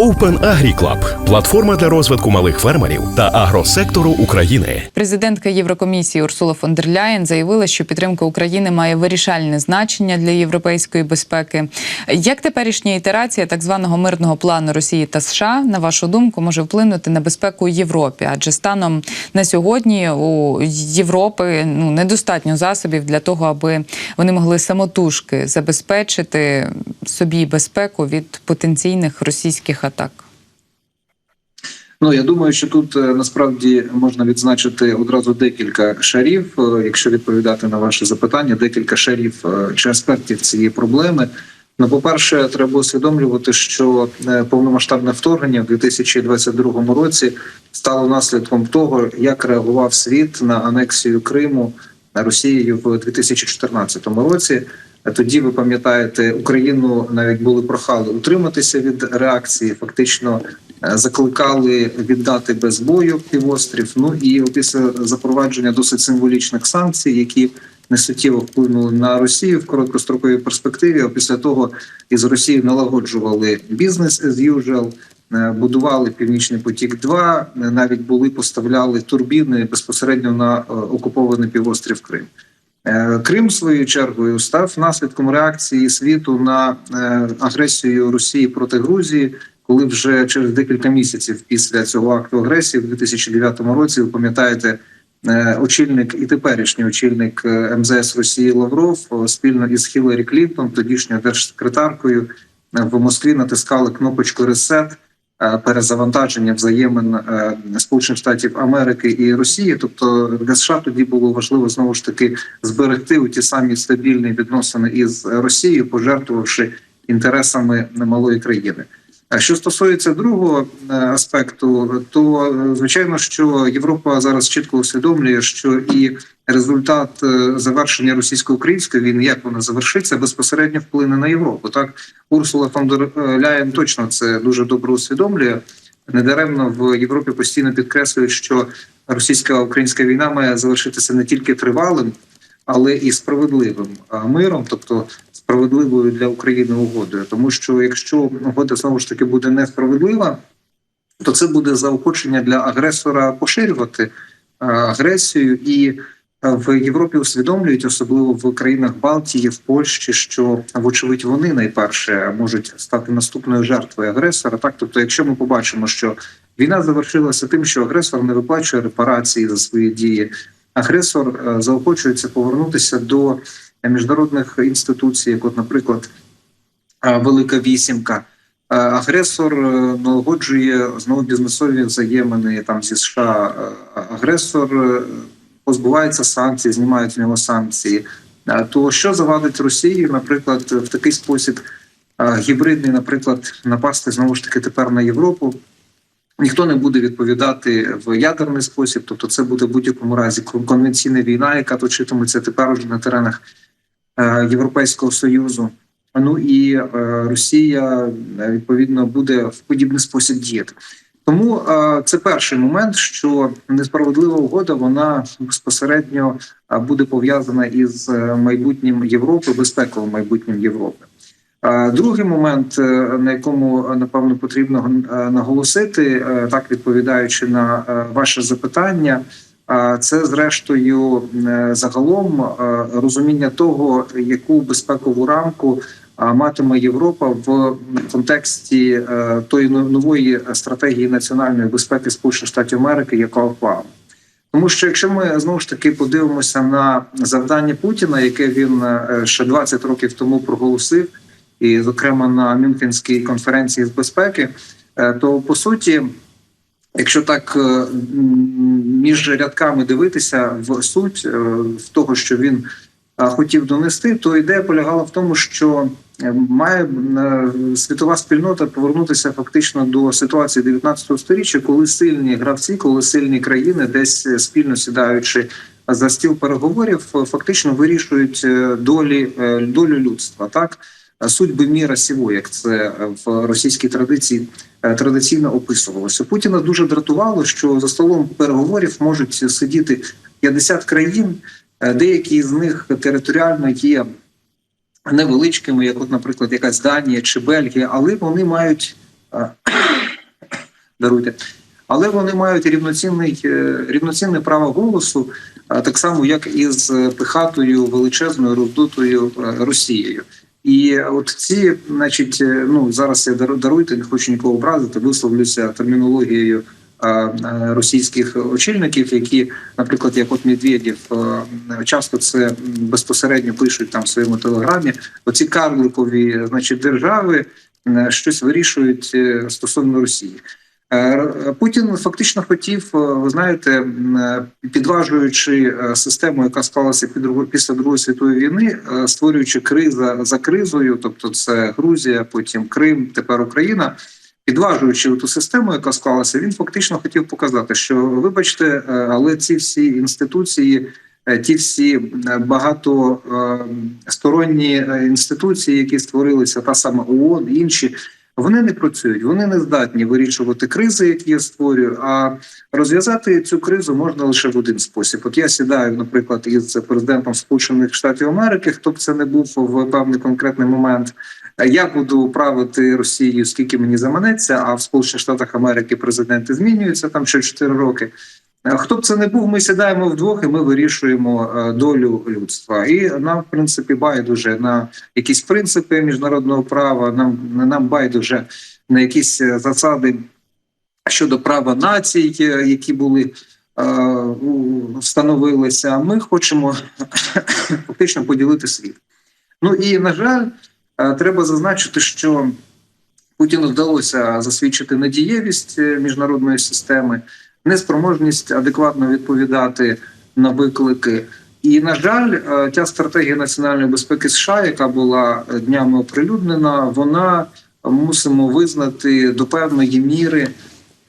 Open Agri Club – платформа для розвитку малих фермерів та агросектору України. Президентка Єврокомісії Урсула фон дер Ляєн заявила, що підтримка України має вирішальне значення для європейської безпеки. Як теперішня ітерація так званого мирного плану Росії та США, на вашу думку, може вплинути на безпеку Європі? Адже станом на сьогодні у Європи ну недостатньо засобів для того, аби вони могли самотужки забезпечити собі безпеку від потенційних російських атак. Ну я думаю, що тут е, насправді можна відзначити одразу декілька шарів, е, якщо відповідати на ваше запитання, декілька шарів е, чи аспектів цієї проблеми. Ну, по-перше, треба усвідомлювати, що повномасштабне вторгнення в 2022 році стало наслідком того, як реагував світ на анексію Криму Росією в 2014 році. Тоді ви пам'ятаєте, Україну навіть були прохали утриматися від реакції, фактично е, закликали віддати без бою півострів. Ну і після запровадження досить символічних санкцій, які несуттєво вплинули на Росію в короткостроковій перспективі. А після того із Росією налагоджували бізнес as usual, е, будували Північний потік. 2 навіть були поставляли турбіни безпосередньо на е, окупований півострів Крим. Е, Крим своєю чергою став наслідком реакції світу на е, агресію Росії проти Грузії, коли вже через декілька місяців після цього акту агресії, в 2009 році, ви пам'ятаєте, е, очільник і теперішній очільник МЗС Росії Лавров спільно із Хіларі Клінтон, тодішньою держсекретаркою, в Москві натискали кнопочку «Ресет», перезавантаження взаємин е, Сполучених Штатів Америки і Росії. Тобто для США тоді було важливо знову ж таки зберегти у ті самі стабільні відносини із Росією, пожертвувавши інтересами малої країни. А що стосується другого е, аспекту, то е, звичайно, що Європа зараз чітко усвідомлює, що і результат е, завершення російсько-української війни, як вона завершиться, безпосередньо вплине на Європу. Так Урсула фон дер Ляєн точно це дуже добре усвідомлює. Недаремно в Європі постійно підкреслюють, що російсько-українська війна має завершитися не тільки тривалим, але і справедливим миром, тобто справедливою для України угодою. Тому що якщо угода знову ж таки буде несправедлива, то це буде заохочення для агресора поширювати агресію і. В Європі усвідомлюють, особливо в країнах Балтії, в Польщі, що вочевидь вони найперше можуть стати наступною жертвою агресора. Так, тобто, якщо ми побачимо, що війна завершилася тим, що агресор не виплачує репарації за свої дії, агресор е, заохочується повернутися до міжнародних інституцій, як, от, наприклад, е, Велика Вісімка. Е, Агресор налагоджує знову бізнесові взаємини там зі США. Агресор позбувається санкцій, знімають з нього санкції. То що завадить Росії, наприклад, в такий спосіб гібридний, наприклад, напасти знову ж таки тепер на Європу? Ніхто не буде відповідати в ядерний спосіб, тобто це буде в будь-якому разі конвенційна війна, яка точитиметься тепер уже на теренах Європейського союзу. Ну і е, Росія е, відповідно буде в подібний спосіб діяти. Тому е, це перший момент, що несправедлива угода вона безпосередньо е, буде пов'язана із е, майбутнім Європи, безпековим майбутнім Європи. Другий момент, на якому напевно потрібно наголосити, так відповідаючи на ваше запитання, це зрештою загалом розуміння того, яку безпекову рамку матиме Європа в контексті е, тої нової стратегії національної безпеки Сполучених Штатів Америки, яка впала. Тому що якщо ми знову ж таки подивимося на завдання Путіна, яке він е, ще 20 років тому проголосив, і, зокрема, на Мюнхенській конференції з безпеки, е, то по суті, якщо так між рядками дивитися в суть в того, що він хотів донести, то ідея полягала в тому, що має е, світова спільнота повернутися фактично до ситуації 19 століття, коли сильні гравці, коли сильні країни, десь спільно сідаючи за стіл переговорів, фактично вирішують е, долі е, долю людства. Так судьби міра сього, як це в російській традиції традиційно описувалося. Путіна дуже дратувало, що за столом переговорів можуть сидіти 50 країн, деякі з них територіально є невеличкими, як, от, наприклад, якась Данія чи Бельгія, але вони мають даруйте. Але вони мають рівноцінний е, рівноцінне право голосу, так само як і з пихатою величезною роздутою е, Росією. І от ці, значить, е, ну зараз я дару- даруйте, не хочу нікого образити, висловлюся термінологією російських очільників, які, наприклад, як от Медведєв, е, часто це безпосередньо пишуть там в своєму телеграмі. Оці карликові, значить, держави е, щось вирішують е, стосовно Росії. Е, Путін фактично хотів, е, ви знаєте, е, підважуючи е, систему, яка склалася під після Другої світової війни, е, створюючи криза за кризою, тобто це Грузія, потім Крим, тепер Україна. Підважуючи ту систему, яка склалася, він фактично хотів показати, що вибачте, е, але ці всі інституції, е, ті всі е, багатосторонні інституції, які створилися, та сама ООН, інші, вони не працюють, вони не здатні вирішувати кризи, які я створюю. А розв'язати цю кризу можна лише в один спосіб. От я сідаю, наприклад, із президентом Сполучених Штатів Америки, хто б це не був в певний конкретний момент. Я буду правити Росією, скільки мені заманеться. А в Сполучених Штатах Америки президенти змінюються там ще 4 роки. Е, Хто б це не був, ми сідаємо вдвох і ми вирішуємо е, долю людства. І нам, в принципі, байдуже на якісь принципи міжнародного права. Нам нам байдуже на якісь е, засади щодо права націй, які були встановилися. Ми хочемо фактично поділити світ. Ну і на жаль, треба зазначити, що Путіну вдалося засвідчити надієвість е, міжнародної системи, неспроможність адекватно відповідати на виклики. І на жаль, е, ця стратегія національної безпеки США, яка була е, днями оприлюднена, вона е, мусимо визнати до певної міри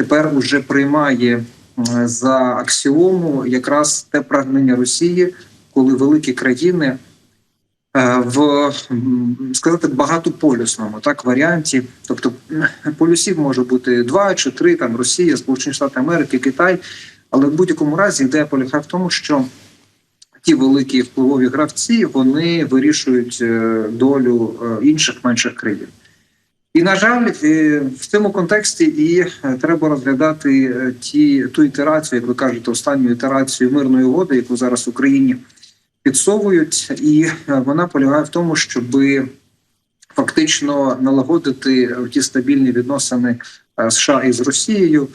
тепер уже приймає е, за аксіому якраз те прагнення Росії, коли великі країни е, в сказати багатополюсному так варіанті, тобто полюсів може бути два чи три, там Росія, Сполучені Штати Америки, Китай. Але в будь-якому разі ідея полягає в тому, що ті великі впливові гравці вони вирішують е, долю е, інших менших країн. І на жаль, е, в цьому контексті і е, треба розглядати е, ті ту ітерацію, як ви кажете, останню ітерацію мирної угоди, яку зараз в Україні підсовують, і е, вона полягає в тому, щоб фактично налагодити ті стабільні відносини е, США із Росією.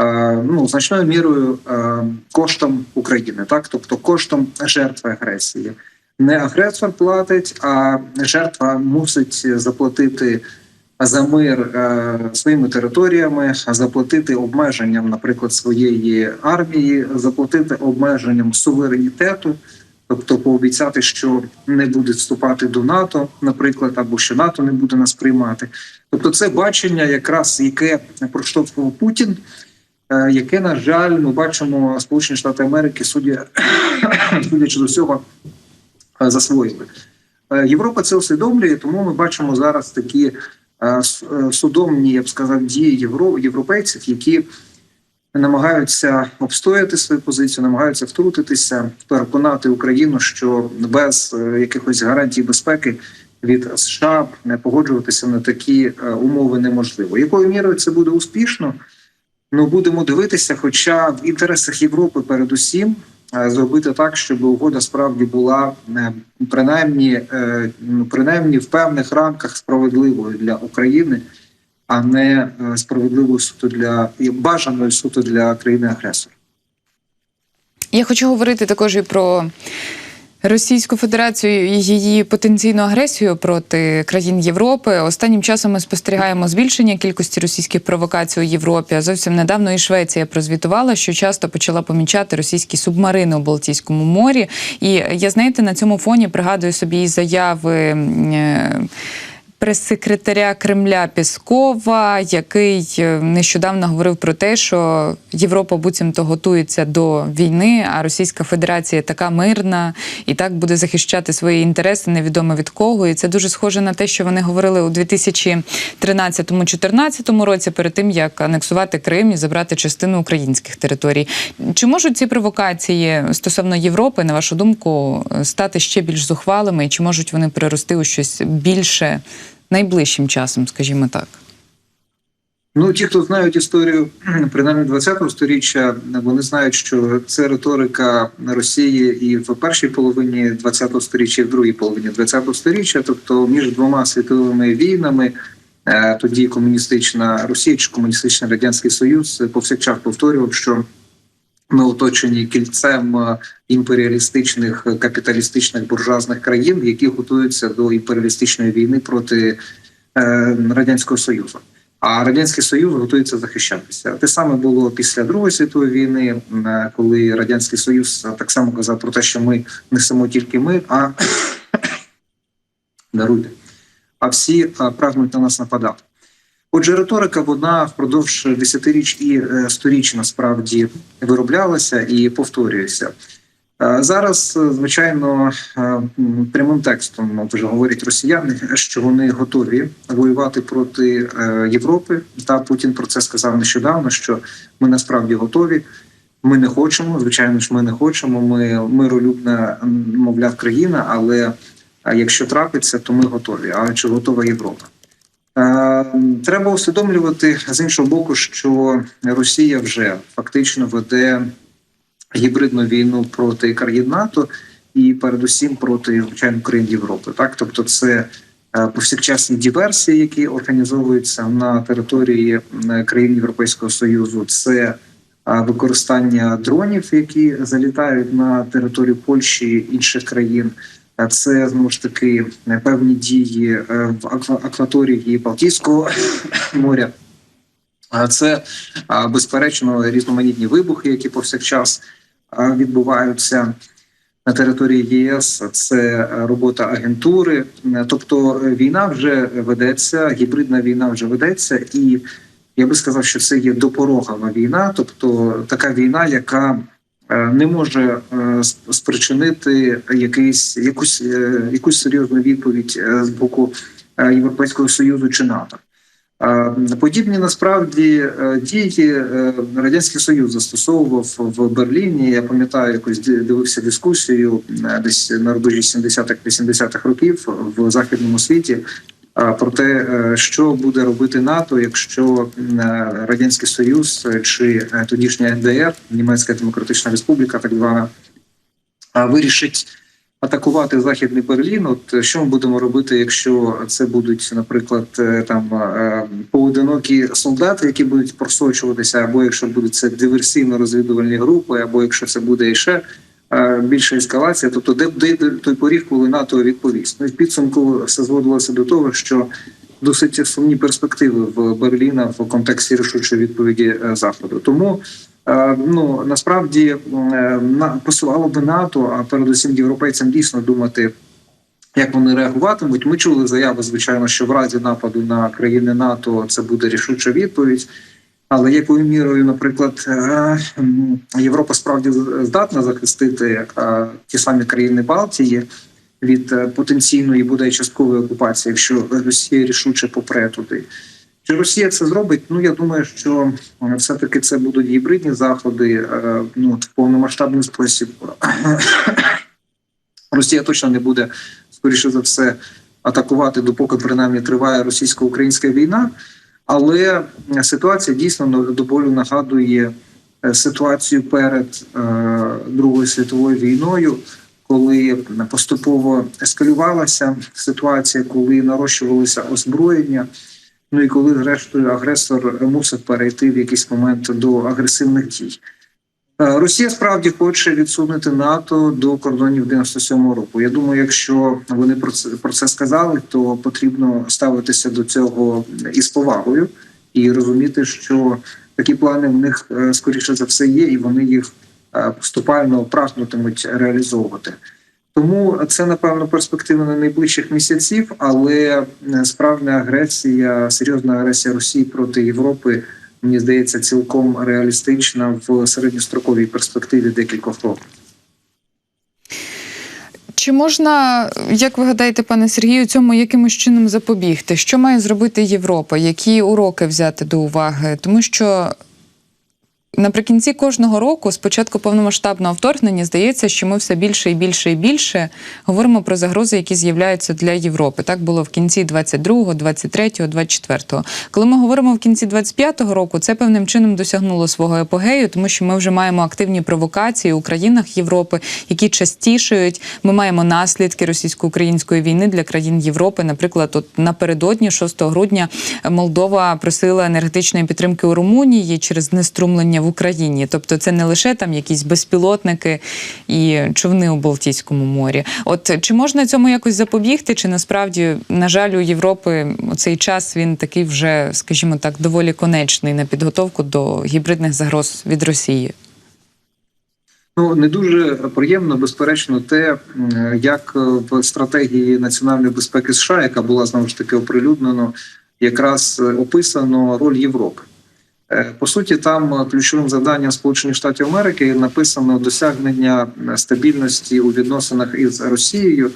е, Ну, значною мірою коштом України, так тобто коштом жертви агресії. Не агресор платить, а жертва мусить заплатити за мир своїми територіями, заплатити обмеженням, наприклад, своєї армії, заплатити обмеженням суверенітету, тобто пообіцяти, що не буде вступати до НАТО, наприклад, або що НАТО не буде нас приймати. Тобто, це бачення, якраз яке проштовхував Путін, е, яке, на жаль, ми бачимо Сполучені Штати Америки, судя, судячи з усього, е, засвоїли. Е, Європа це усвідомлює, тому ми бачимо зараз такі судомні, я б сказав, дії євро, європейців, які намагаються обстояти свою позицію, намагаються втрутитися, переконати Україну, що без е, якихось гарантій безпеки від США не погоджуватися на такі е, умови неможливо. Якою мірою це буде успішно? Ну будемо дивитися, хоча в інтересах Європи передусім е, зробити так, щоб угода справді була принаймні, ну, принаймні в певних рамках справедливою для України, а не е, справедливою суто для і бажаною суто для країни агресора. Я хочу говорити також і про Російську Федерацію і її потенційну агресію проти країн Європи. Останнім часом ми спостерігаємо збільшення кількості російських провокацій у Європі. А зовсім недавно і Швеція прозвітувала, що часто почала помічати російські субмарини у Балтійському морі. І я знаєте, на цьому фоні пригадую собі і заяви. Прес-секретаря Кремля Піскова, який е, нещодавно говорив про те, що Європа буцімто готується до війни, а Російська Федерація така мирна і так буде захищати свої інтереси невідомо від кого. І це дуже схоже на те, що вони говорили у 2013-2014 році, перед тим як анексувати Крим і забрати частину українських територій. Чи можуть ці провокації стосовно Європи, на вашу думку, стати ще більш зухвалими, і чи можуть вони перерости у щось більше? Найближчим часом, скажімо так. Ну, ті, хто знають історію принаймні 20-го сторіччя, вони знають, що це риторика Росії і в першій половині 20-го сторіччя, і в другій половині 20-го сторіччя, тобто між двома світовими війнами. е, Тоді комуністична Росія чи комуністичний радянський Союз повсякчас повторював, що ми оточені кільцем е, імперіалістичних е, капіталістичних буржуазних країн, які готуються до імперіалістичної війни проти е, радянського союзу. А радянський союз готується захищатися. Те саме було після Другої світової війни, коли радянський союз так само казав про те, що ми несемо тільки ми, а даруйте, а всі прагнуть на нас нападати. Отже, риторика вона впродовж десятиріч і е, сторіч насправді вироблялася і повторюється. Е, Зараз, е, звичайно, прямим текстом вже говорять росіяни, що вони готові воювати проти Європи. Та Путін про це сказав нещодавно, що ми насправді готові. Ми не хочемо, звичайно ж, ми не хочемо. Ми миролюбна, мовляв, країна, але якщо трапиться, то ми готові. А чи готова Європа? Е, Треба усвідомлювати з іншого боку, що Росія вже фактично веде гібридну війну проти країн НАТО і передусім проти звичайно країн Європи. Так, тобто, це е, повсякчасні диверсії, які організовуються на території е, країн Європейського союзу. Це використання дронів, які залітають на територію Польщі і інших країн. Це знову ж таки е, певні дії е, в аква- акваторії Балтійського моря. Це безперечно різноманітні вибухи, які повсякчас відбуваються на території ЄС. Це робота агентури. Тобто е, війна вже ведеться, гібридна війна вже ведеться, і я би сказав, що це є допорогова війна, тобто така війна, яка не може е, сп- спричинити якийсь якусь е, якусь серйозну відповідь е, з боку е, Європейського союзу чи НАТО. Е, Подібні насправді е, дії е, радянський союз застосовував в Берліні. Я пам'ятаю, якось дивився дискусію е, десь на рубежі 70-х 80-х років в західному світі. Про те, е, що буде робити НАТО, якщо е, радянський союз е, чи тодішня НДР, Німецька Демократична Республіка, так звана, вирішить атакувати західний Берлін. От що ми будемо робити, якщо це будуть, наприклад, там поодинокі солдати, які будуть просочуватися, або якщо будуть це диверсійно-розвідувальні групи, або якщо це буде іще е, більша ескалація, тобто де де той поріг, коли НАТО відповість. Ну і в підсумку все зводилося до того, що досить сумні перспективи в Берліна в контексті рішучої відповіді е, заходу. Тому Е, Ну насправді е, посилало би НАТО, а передусім європейцям дійсно думати, як вони реагуватимуть. Ми чули заяви, звичайно, що в разі нападу на країни НАТО це буде рішуча відповідь. Але якою мірою, наприклад, е, Європа справді здатна захистити е, ті самі країни Балтії від е, потенційної буде часткової окупації, якщо Росія рішуче попре туди. Чи Росія це зробить? Ну я думаю, що е, все-таки це будуть гібридні заходи, ну в повномасштабний спосіб. Росія точно не буде скоріше за все атакувати, допоки принаймні триває російсько-українська війна. Але ситуація дійсно до болю нагадує е, ситуацію перед е, Другою світовою війною, коли поступово ескалювалася ситуація, коли нарощувалося озброєння. Ну і коли, зрештою, агресор мусив перейти в якийсь момент до агресивних дій. Е, Росія справді хоче відсунути НАТО до кордонів 97-го року. Я думаю, якщо вони про це про це сказали, то потрібно ставитися до цього із повагою і розуміти, що такі плани в них е, скоріше за все є, і вони їх е, поступально прагнутимуть реалізовувати. Тому це напевно перспектива на найближчих місяців, але справжня агресія, серйозна агресія Росії проти Європи, мені здається, цілком реалістична в середньостроковій перспективі декількох років. Чи можна, як ви гадаєте, пане Сергію, цьому якимось чином запобігти? Що має зробити Європа? Які уроки взяти до уваги? Тому що Наприкінці кожного року, з початку повномасштабного вторгнення, здається, що ми все більше і більше і більше говоримо про загрози, які з'являються для Європи. Так було в кінці 22-го, 23-го, 24-го. Коли ми говоримо в кінці 25-го року, це певним чином досягнуло свого епогею, тому що ми вже маємо активні провокації у країнах Європи, які частішають. Ми маємо наслідки російсько-української війни для країн Європи. Наприклад, от напередодні, 6 грудня, Молдова просила енергетичної підтримки у Румунії через знеструмлення в Україні. Тобто, це не лише там якісь безпілотники і човни у Балтійському морі. От чи можна цьому якось запобігти? Чи насправді, на жаль, у Європи цей час він такий вже, скажімо так, доволі конечний на підготовку до гібридних загроз від Росії? Ну не дуже приємно, безперечно, те, як в стратегії національної безпеки США, яка була знову ж таки оприлюднено, якраз е, описано роль Європи. Е, По суті, там е, ключовим завданням Сполучених Штатів Америки написано досягнення е, стабільності у відносинах із Росією.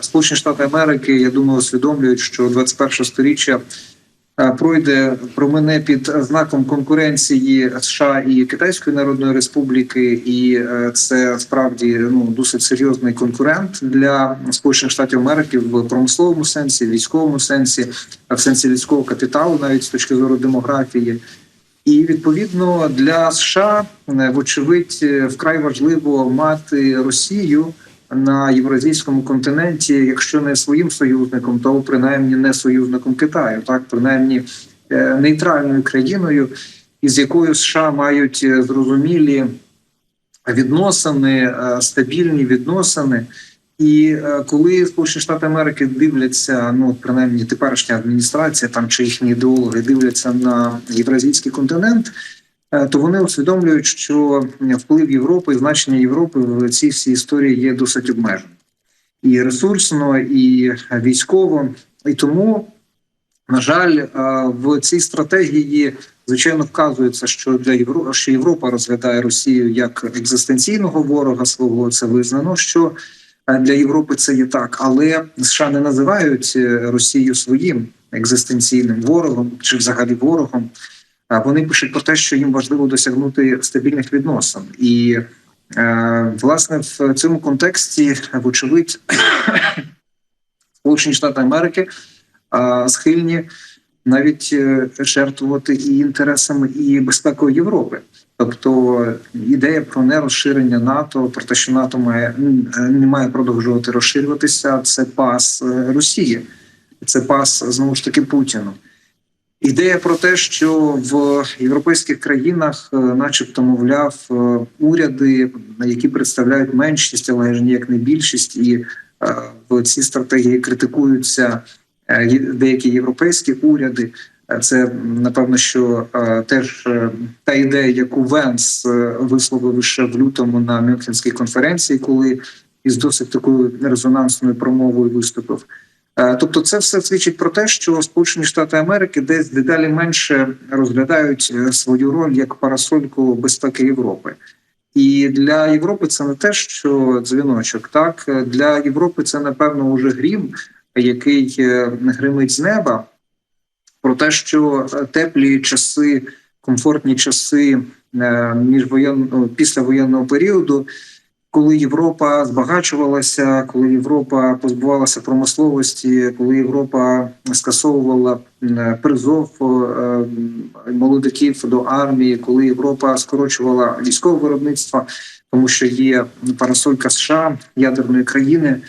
Сполучені Штати Америки, я думаю, усвідомлюють, що 21 сторіччя пройде промине під знаком конкуренції США і Китайської Народної Республіки, і це справді ну досить серйозний конкурент для Сполучених Штатів Америки в промисловому сенсі, військовому сенсі, в сенсі людського капіталу, навіть з точки зору демографії. І відповідно для США, е, вочевидь, е, вкрай важливо мати Росію на євразійському континенті, якщо не своїм союзником, то принаймні не союзником Китаю, так принаймні е, нейтральною країною, із якою США мають зрозумілі відносини, стабільні відносини. І е, коли Сполучені Штати Америки дивляться, ну принаймні теперішня адміністрація там чи їхні ідеологи дивляться на євразійський континент, е, то вони усвідомлюють, що вплив Європи, значення Європи в цій всій історії є досить обмеженим і ресурсно, і військово. І тому, на жаль, е, в цій стратегії звичайно вказується, що для Європи що Європа розглядає Росію як екзистенційного ворога свого. Це визнано, що для Європи це є так, але США не називають е, Росію своїм екзистенційним ворогом чи взагалі ворогом. Вони пишуть про те, що їм важливо досягнути стабільних відносин, і е, власне в цьому контексті, вочевидь, Сполучені Штати Америки е, схильні навіть е, жертвувати і інтересами і безпекою Європи. Тобто ідея про нерозширення НАТО, про те, що НАТО має не має продовжувати розширюватися, це пас е, Росії, це пас знову ж таки Путіну. Ідея про те, що в європейських країнах, е, начебто, мовляв, е, уряди, які представляють меншість, але ж ніяк не більшість, і е, в цій стратегії критикуються е, деякі європейські уряди. Це напевно, що е, теж е, та ідея, яку Венс е, висловив ще в лютому на Мюнхенській конференції, коли із досить такою резонансною промовою виступив. Тобто, це все свідчить про те, що Сполучені Штати Америки десь дедалі менше розглядають свою роль як парасольку безпеки Європи. І для Європи це не те, що дзвіночок. Так для Європи це напевно уже грім, який гримить з неба. Про те, що е, теплі часи, комфортні часи е, міжвоєнного після воєнного періоду, коли Європа збагачувалася, коли Європа позбувалася промисловості, коли Європа скасовувала призов е, молодиків до армії, коли Європа скорочувала військове виробництво, тому що є парасолька США ядерної країни.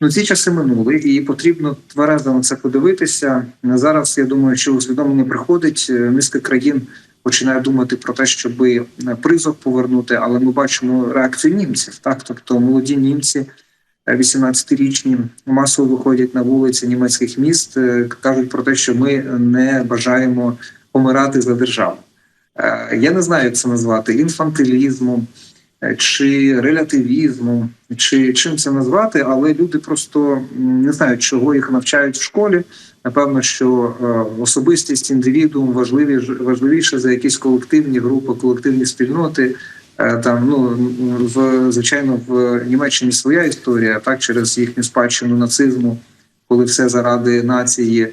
Ну, ці часи минули, і потрібно тверезо на це подивитися. Зараз я думаю, що усвідомлення приходить. Е, Низка країн починає думати про те, щоб призов повернути, але ми бачимо реакцію німців. Так, тобто молоді німці, е, 18-річні, масово виходять на вулиці німецьких міст, е, кажуть про те, що ми не бажаємо помирати за державу. Е, Я не знаю, як це назвати інфантилізмом е, чи релятивізмом, чи чим це назвати, але люди просто не знають, чого їх навчають в школі. Напевно, що е, особистість індивідуум важливі важливіше за якісь колективні групи, колективні спільноти. Е, Там ну в звичайно в Німеччині своя історія, так через їхню спадщину нацизму, коли все заради нації.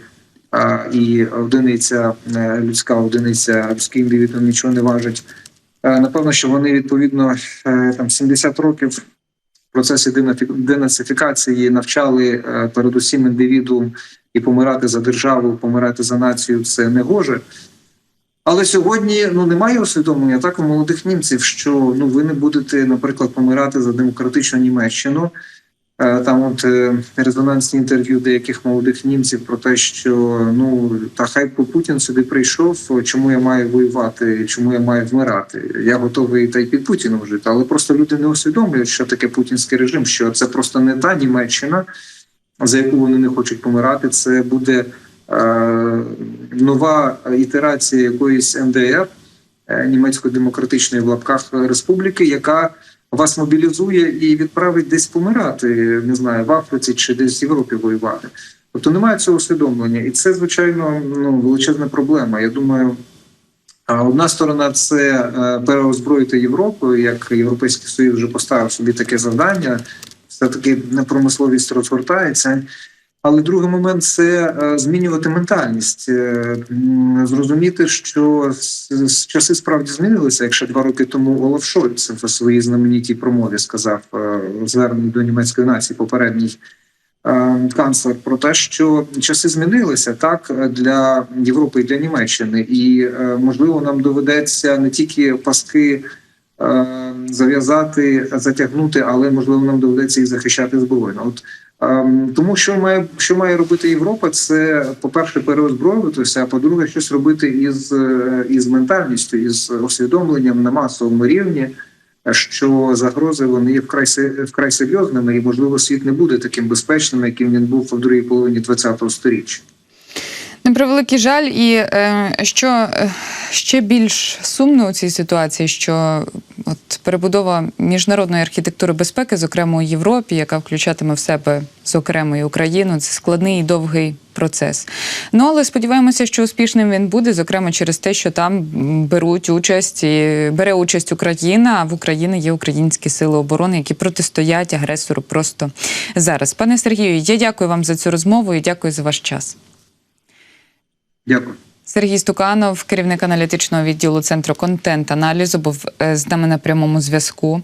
І одиниця е, людська одиниця людський індивідуум нічого не важить. Е, Напевно, що вони відповідно е, там 70 років в процесі денацифікації навчали е, передусім індивідуум і помирати за державу, помирати за націю це не гоже. Але сьогодні ну немає усвідомлення так у молодих німців, що ну ви не будете, наприклад, помирати за демократичну Німеччину. Е, Там от е, резонансні інтерв'ю деяких молодих німців про те, що ну та хай би Путін сюди прийшов, чому я маю воювати, чому я маю вмирати. Я готовий та й під Путіном жити. Але просто люди не усвідомлюють, що таке путінський режим, що це просто не та Німеччина, за яку вони не хочуть помирати. Це буде е, нова ітерація якоїсь НДР, е, німецької демократичної в лапках республіки, яка вас мобілізує і відправить десь помирати, не знаю, в Африці чи десь в Європі воювати. Тобто немає цього усвідомлення, і це звичайно ну величезна проблема. Я думаю. Одна сторона це е, переозброїти Європу, як Європейський Союз вже поставив собі таке завдання. Все таки промисловість розгортається. Але другий момент це е, змінювати ментальність, Е, зрозуміти, що часи справді змінилися. Якщо два роки тому Олаф Шольц в своїй знаменитій промові сказав е, в зверненні до німецької нації попередній канцлер про те, що часи змінилися так для Європи і для Німеччини, і можливо нам доведеться не тільки пастки. е, Зав'язати, затягнути, але можливо нам доведеться їх захищати збройно. От Тому що має що має робити Європа, це по-перше, переозброюватися, а по-друге, щось робити із, е, із ментальністю, із усвідомленням на масовому рівні, що загрози вони є вкрай вкрай серйозними, і можливо світ не буде таким безпечним, яким він був в другій половині ХХ століття. На превеликий жаль, і е, що е, ще більш сумно у цій ситуації, що от перебудова міжнародної архітектури безпеки, зокрема у Європі, яка включатиме в себе зокрема і Україну, це складний і довгий процес. Ну але сподіваємося, що успішним він буде, зокрема через те, що там беруть участь і бере участь Україна. А в Україні є українські сили оборони, які протистоять агресору просто зараз. Пане Сергію, я дякую вам за цю розмову і дякую за ваш час. Дякую. Сергій Стуканов, керівник аналітичного відділу центру контент-аналізу, був е, з нами на прямому зв'язку.